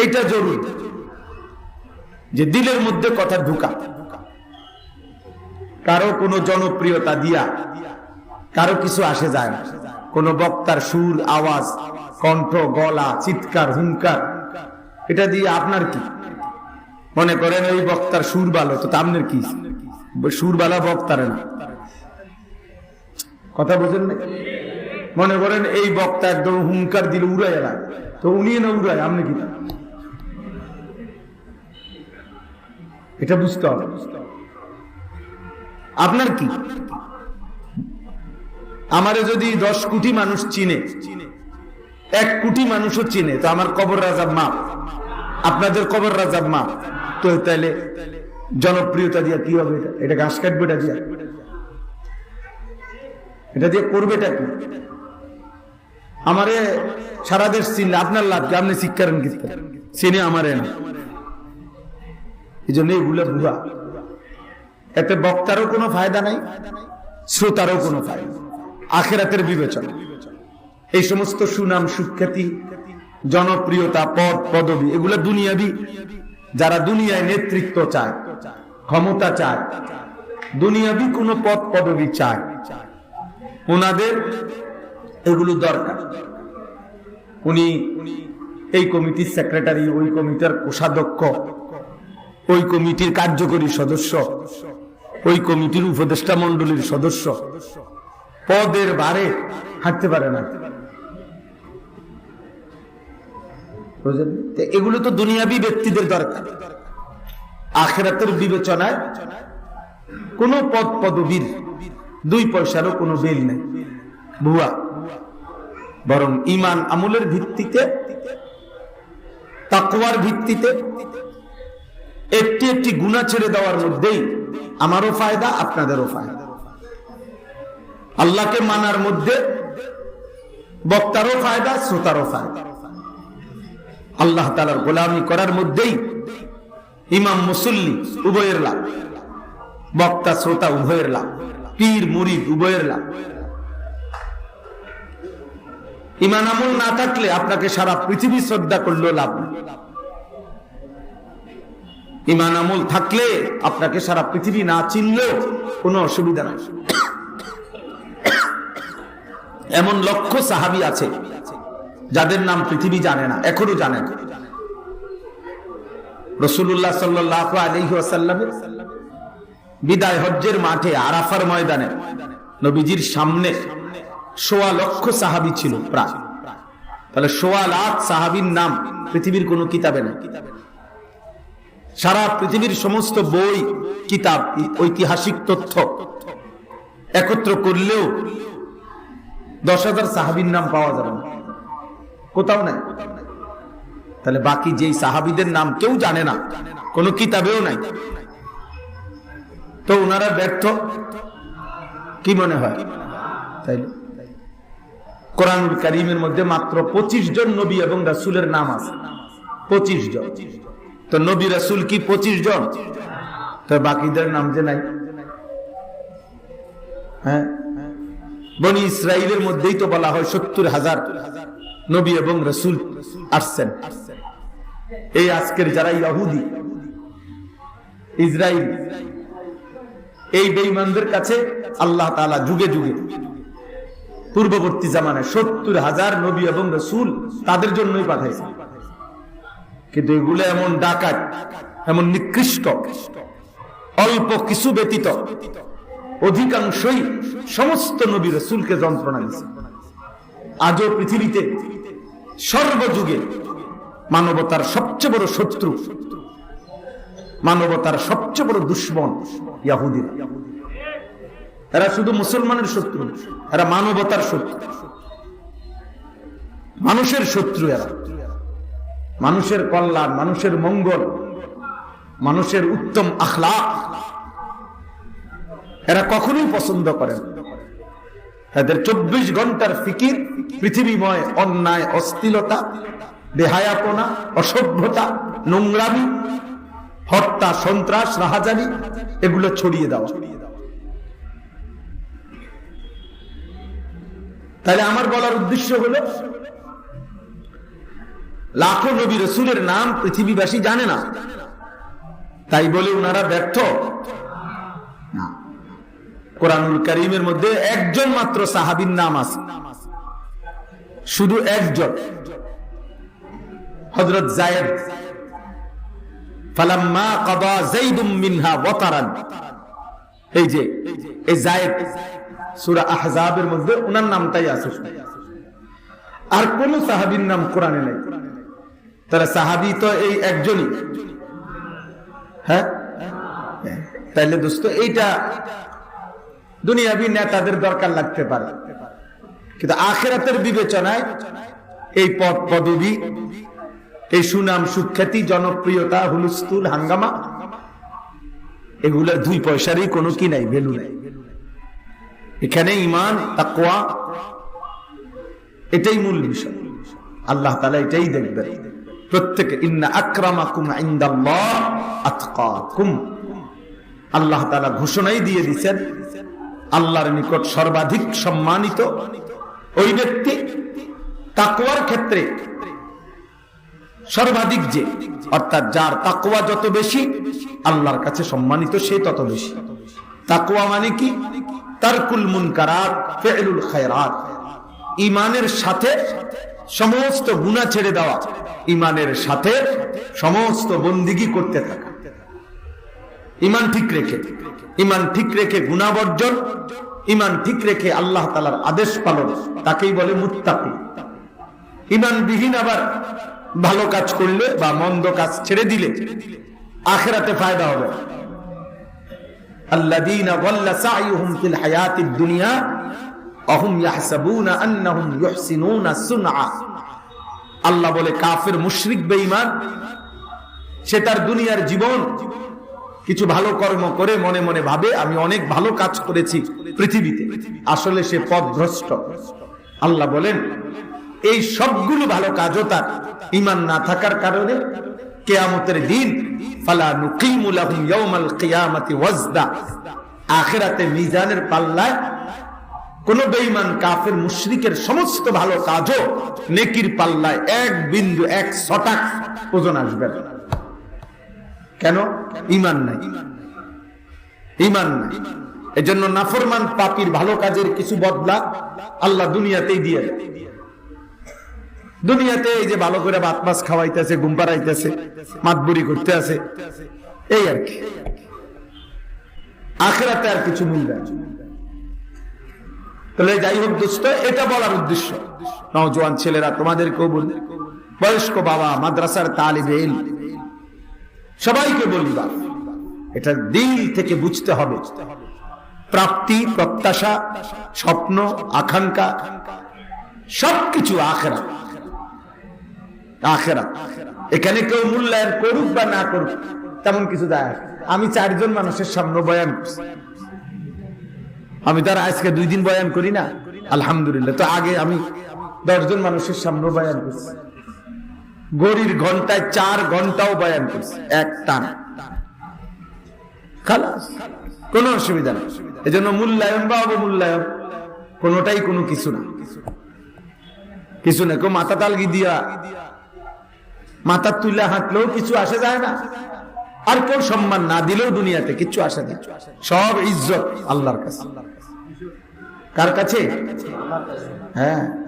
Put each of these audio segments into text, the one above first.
এইটা জরুরি যে দিলের মধ্যে কথা ঢুকা। কারও কোনো জনপ্রিয়তা দিয়া, কারও কিছু আসে যায় না। কোন বক্তার সুর, আওয়াজ, কণ্ঠ, গলা, চিৎকার, হুঙ্কার, এটা দিয়ে আপনার কি? মনে করেন ওই বক্তার সুর ভালো, তো আপনার কি? সুর ভালো বক্তারে না। কথা বোঝেন মনে করেন এই বক্তা একদম হুঙ্কার দিল উড়ায় এরা তো উনি না উড়ায় আপনি কি তা? এটা বুঝতে হবে। আপনার কি? আমারে যদি দশ কোটি মানুষ চিনে, এক কোটি মানুষও চিনে, তো আমার কবর রাজাব মাপ আপনাদের কবর রাজাব মাপ তো তাহলে জনপ্রিয়তা দিয়া কি হবে এটা? এটা ঘাস কাটবে এটা দিয়া? এটা দিয়ে কি? আমারে সারা দেশ চিনলে আপনার লাভ কি? আপনি শিক্ষারেন কি? চিনে আমারে না। এই জন্য এগুলো ভুয়া। এতে বক্তারও কোনো ফায়দা নাই, শ্রোতারও কোনো ফায়দা আখেরাতের বিবেচনা। এই সমস্ত সুনাম, সুখ্যাতি, জনপ্রিয়তা, পদ, পদবি, এগুলো দুনিয়াবি। যারা দুনিয়ায় নেতৃত্ব চায়, ক্ষমতা চায়, দুনিয়াবি কোন পদ, পদবি চায়। ওনাদের এগুলো দরকার। উনি এই কমিটির সেক্রেটারি ওই কমিটির কোষাধ্যক্ষ, ওই কমিটির কার্যকরী সদস্য, ওই কমিটির উপদেষ্টা মন্ডলীর সদস্য, পদের বারে হাঁটতে পারে না? এগুলো তো দুনিয়াবি ব্যক্তিদের দরকার। আখেরাতের বিবেচনায় কোন পদ পদবীর দুই পয়সারও কোনো বেল নেই। ভুয়া। বরং ইমান আমলের ভিত্তিতে, তাকওয়ার ভিত্তিতে, একটি একটি গুণা ছেড়ে দেওয়ার মধ্যেই আমারও ফায়দা, আপনাদেরও ফায়দা। আল্লাহকে মানার মধ্যে বক্তারও ফায়দা, শ্রোতারও ফায়দা। আল্লাহ তালার গোলামি করার মধ্যেই ইমাম মুসল্লি উভয়ের লাভ, বক্তা, শ্রোতা উভয়ের লাভ, পীর, মুরিদ উভয়ের লাভ। ইমান আমল না থাকলে আপনাকে সারা পৃথিবী শ্রদ্ধা করলেও লাভ ইমান আমল থাকলে আপনাকে সারা পৃথিবী না চিনলেও কোনো অসুবিধা নাই। এমন লক্ষ সাহাবি আছে, যাদের নাম পৃথিবী জানে না, এখনও জানে না। রসুল্লাহ সাল্লাহ আলহিহাসাল্লামের বিদায় হজ্জের মাঠে আরাফার ময়দানে নবীজির সামনে সোয়া লক্ষ সাহাবি ছিল প্রায়। তাহলে সোয়া লাখ সাহাবির নাম পৃথিবীর কোন কিতাবে না সারা পৃথিবীর সমস্ত বই, কিতাব, ঐতিহাসিক তথ্য একত্র করলেও দশ হাজার সাহাবির নাম পাওয়া যাবে না। কোথাও নাই। তাহলে বাকি যেই সাহাবিদের নাম কেউ জানে না, কোনো কিতাবেও নাই। তো ওনারা ব্যর্থ, কি মনে হয়? তাইলে কোরআনুল করিমের মধ্যে মাত্র পঁচিশ জন নবী এবং রাসুলের নাম আছে। পঁচিশ জন। তো নবী, রাসুল কি পঁচিশ জন? তো বাকিদের নাম যে নাই। হ্যাঁ? বনি ইসরায়েলের মধ্যেই তো বলা হয় সত্তর হাজার নবী এবং রসুল আসছেন। এই আজকের যারা ইয়াহুদি ইসরায়েল এই বেঈমানদের কাছে আল্লাহ তাআলা যুগে যুগে পূর্ববর্তী জামানায় সত্তর হাজার নবী এবং রসুল তাদের জন্যই পাঠাইছে। কিন্তু এগুলো এমন ডাকাত, এমন নিকৃষ্ট, অল্প কিছু ব্যতীত অধিকাংশই সমস্ত নবী রসুলকে যন্ত্রণা দিচ্ছে আজও পৃথিবীতে সর্বযুগে মানবতার সবচেয়ে বড় শত্রু, মানবতার সবচেয়ে বড় দুশ্মন ইয়াহুদিরা। এরা শুধু মুসলমানের শত্রু, এরা মানবতার শত্রু। মানুষের শত্রু এরা। মানুষের কল্যাণ, মানুষের মঙ্গল, মানুষের উত্তম আখলা এরা কখনোই পছন্দ করেন এদের চব্বিশ ঘণ্টার ফিকির, পৃথিবীময় অন্যায়, অস্থিলতা, বেহায়াপনা, অসভ্যতা, নোংরামি, হত্যা, সন্ত্রাস, রাহাজানি, এগুলো ছড়িয়ে দেওয়া। তাহলে আমার বলার উদ্দেশ্য হলো, লাখো নবী রসুলের নাম পৃথিবীবাসী জানে না। তাই বলে ওনারা ব্যর্থ। না। কোরআনুল করিমের মধ্যে একজন মাত্র সাহাবির নাম আছে। শুধু একজন। হজরত জায়েদ। ফালাম্মা কাদা যাইদুম মিনহা ওয়াতারান। এই যে, এই জায়েদ। সূরা আহজাবের মধ্যে ওনার নামটাই আছে। আর কোন সাহাবীর নাম কোরআনে নাই। তারা সাহাবী তো এই একজনই। হ্যাঁ? তাইলে দোস্ত, এইটা দুনিয়াবি নেতাদের দরকার লাগতে পারে। কিন্তু আখেরাতের বিবেচনায় এই পদ পদবি, এই সুনাম সুখ্যাতি, জনপ্রিয়তা হুলুস্তুল হাঙ্গামা এগুলোর দুই পয়সারই কোনো কি নাই, ভ্যালু নাই। এখানে ইমান তাকোয়া এটাই মূল বিষয়। আল্লাহ তালা এটাই দেখবেন। প্রত্যেকে, ইন্না আক্রামাকুম ইন্দাল্লাহ আল্লাহ তালা ঘোষণাই দিয়ে দিচ্ছেন আল্লাহর নিকট সর্বাধিক সম্মানিত ওই ব্যক্তি তাকওয়ার ক্ষেত্রে সর্বাধিক যে, অর্থাৎ যার তাকওয়া যত বেশি, আল্লাহর কাছে সম্মানিত সে তত বেশি। তাকওয়া মানে কি? তারকুল খায়রাত। ইমানের সাথে সমস্ত গুনাহ ছেড়ে দেওয়া ইমানের সাথে সমস্ত বন্দিগি করতে থাকা। ইমান ঠিক রেখে ইমান ঠিক রেখে গুণা ইমান ঠিক রেখে আল্লাহ তালার আদেশ পালন, তাকেই বলে মুত্তাকি। ইমান বিহীন আবার ভালো কাজ করলে বা মন্দ কাজ ছেড়ে দিলে আখেরাতে ফায়দা হবে। আল্লাহ বলে, কাফের মুশরিক বেঈমান, সে তার দুনিয়ার জীবন কিছু ভালো কর্ম করে মনে মনে ভাবে, আমি অনেক ভালো কাজ করেছি পৃথিবীতে। আসলে সে পথভ্রষ্ট। আল্লাহ বলেন, এই সবগুলো ভালো কাজও তার। ইমান না থাকার কারণে কেয়ামতের দিন ফালা নুকিমু লাহুম ইয়াউমাল কিয়ামাতি ওয়াজদা। আখিরাতে মিজানের পাল্লায় কোন বেঈমান কাফের মুশরিকের সমস্ত ভালো কাজও নেকির পাল্লায় এক বিন্দু, এক ছটাক ওজন আসবে কেন? ইমান নাই। ইমান নাই। এজন্য নাফরমান পাপির ভালো কাজের কিছু বদলা আল্লাহ দুনিয়াতেই দেয়। দুনিয়াতে এই যে ভালো করে ভাত মাছ খাওয়াইতেছে, ঘুম পাড়াইতেছে মাতবুরি করতে আছে, এই আর কি। আখেরাতে আর কিছু মূল্য তাহলে যাই হোক দোস্ত, এটা বলার উদ্দেশ্য। নজওয়ান ছেলেরা তোমাদেরকেও বলি বয়স্ক বাবা, মাদ্রাসার তালিবে সবাইকে বলি বা এটা দিল থেকে বুঝতে হবে। প্রাপ্তি, প্রত্যাশা, স্বপ্ন, আকাঙ্ক্ষা, সবকিছু আখেরা আখেরা। এখানে কেউ মূল্যায়ন করুক বা না করুক, তেমন কিছু না। আমি চারজন মানুষের সামনে বয়ান করছি। আমি তার আজকে দুই দিন বয়ান করি না। আলহামদুলিল্লাহ। তো আগে আমি দশজন মানুষের সামনে বয়ান করছি। গড়ির ঘন্টায় চার ঘন্টাও বয়ান করছি। এক টান। খালাস। কোনো অসুবিধা নেই। এজন্য মূল্যায়ন বা অবমূল্যায়ন, কোনোটাই কোনো কিছু না। কিছু না, কেউ মাথা তালগি দিয়া মাথা তুলে হাঁটলেও কিছু আসে যায় না। আর কেউ সম্মান না দিলেও দুনিয়াতে কিছু আসে না। সব ইজ্জত আল্লাহর কাছে। কার কাছে? হ্যাঁ।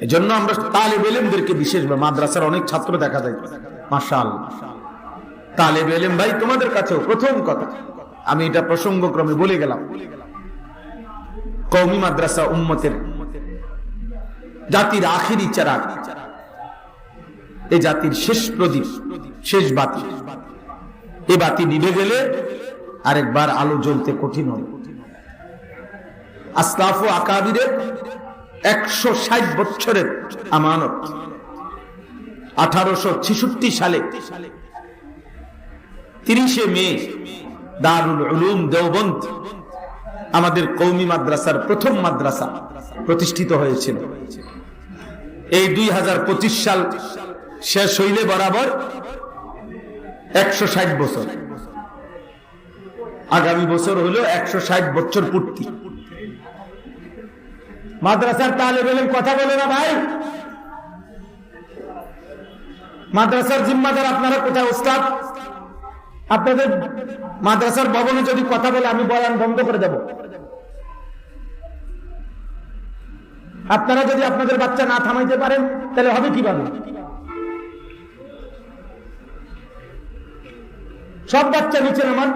এজন্য আমরা তালেব ইলমদেরকে বিশেষ মাদ্রাসার অনেক ছাত্র দেখা তালেব ইলম ভাই, তোমাদের কাছেও প্রথম কথা। আমি এটা প্রসঙ্গক্রমে বলে গেলাম। কওমি মাদ্রাসা উম্মতের জাতির আখিরি চারাগ এই জাতির শেষ প্রদীপ, শেষ বাতি। এ বাতি নিভে গেলে আরেকবার আলো জ্বলতে কঠিন হয়। আসলাফ আকাবিরের একশো ষাট বছরের আমানত। আঠারোশো ছেষট্টি সালে তিরিশে মে দারুল উলুম দেওবন্ত আমাদের কৌমি মাদ্রাসার প্রথম মাদ্রাসা প্রতিষ্ঠিত হয়েছিল। এই দুই হাজার পঁচিশ সাল শেষ হইলে বরাবর একশো ষাট বছর। আগামী বছর হলো একশো ষাট বছর পূর্তি। মাদ্রাসার তালে বলেন কথা বলে না ভাই। মাদ্রাসার জিম্মাদার আপনারা কোথায়, ওস্তাদ? আপনাদের মাদ্রাসার ভবনে যদি কথা বলে আমি বয়ান বন্ধ করে দেব। আপনারা যদি আপনাদের বাচ্চা না থামাইতে পারেন, তাহলে হবে কীভাবে? সব বাচ্চা নিচে নামান।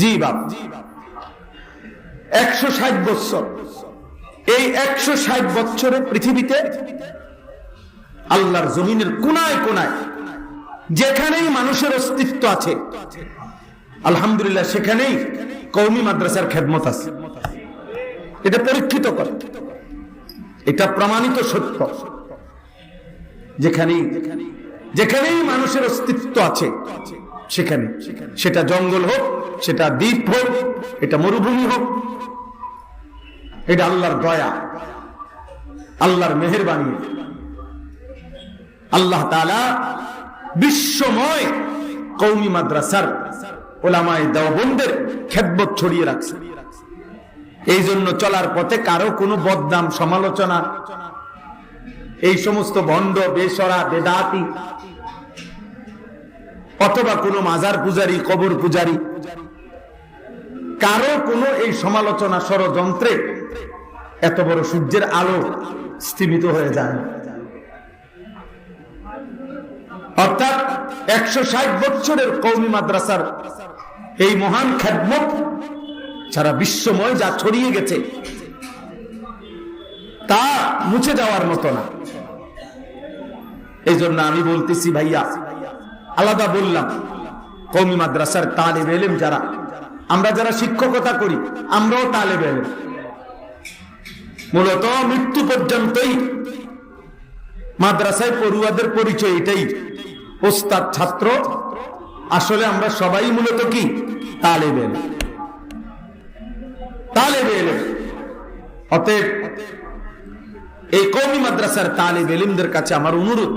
জি বাপ। একশো ষাট বৎসর। এই একশো ষাট বছরে পৃথিবীতে আল্লাহর জমিনের কোনায় কোনায়, যেখানেই মানুষের অস্তিত্ব আছে, আলহামদুলিল্লাহ সেখানেই কৌমি মাদ্রাসার খেদমত আছে। এটা পরীক্ষিত করে। এটা প্রমাণিত সত্য। যেখানেই যেখানেই মানুষের অস্তিত্ব আছে, সেখানে। সেটা জঙ্গল হোক, সেটা দ্বীপ হোক, এটা মরুভূমি হোক, এটা আল্লাহর দয়া, আল্লাহর মেহরবানি। আল্লাহ বিশ্বময় কৌমি মাদ্রাসার ওলামায় দেওবন্দের খেদবত ছড়িয়ে রাখছে এই জন্য চলার পথে কারও কোনো বদনাম, সমালোচনা, এই সমস্ত ভণ্ড, বেসরা, বেদাতি, অথবা কোনো মাজার পূজারি, কবর পূজারি, কারও কোনো এই সমালোচনা ষড়যন্ত্রে এত বড় সূর্যের আলো স্থিমিত হয়ে যায়। অর্থাৎ একশো ষাট বছরের কৌমি মাদ্রাসার এই মহান খেদমত সারা বিশ্বময় যা ছড়িয়ে গেছে, তা মুছে যাওয়ার মতো না। এই জন্য আমি বলতেছি ভাইয়া, আলাদা বললাম কৌমি মাদ্রাসার তালেব এলেম যারা, আমরা যারা শিক্ষকতা করি, আমরাও তালেব এলেম। মূলত মৃত্যু পর্যন্তই মাদ্রাসায় পড়ুয়াদের পরিচয় এটাই। ওস্তাদ ছাত্র। আসলে আমরা সবাই মূলত কি? তালেবেল এলেম অতএব এই কৌমি মাদ্রাসার তালেব এলিমদের কাছে আমার অনুরোধ,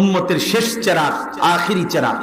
উম্মতের শেষ চেরা আখিরি চেরাগ।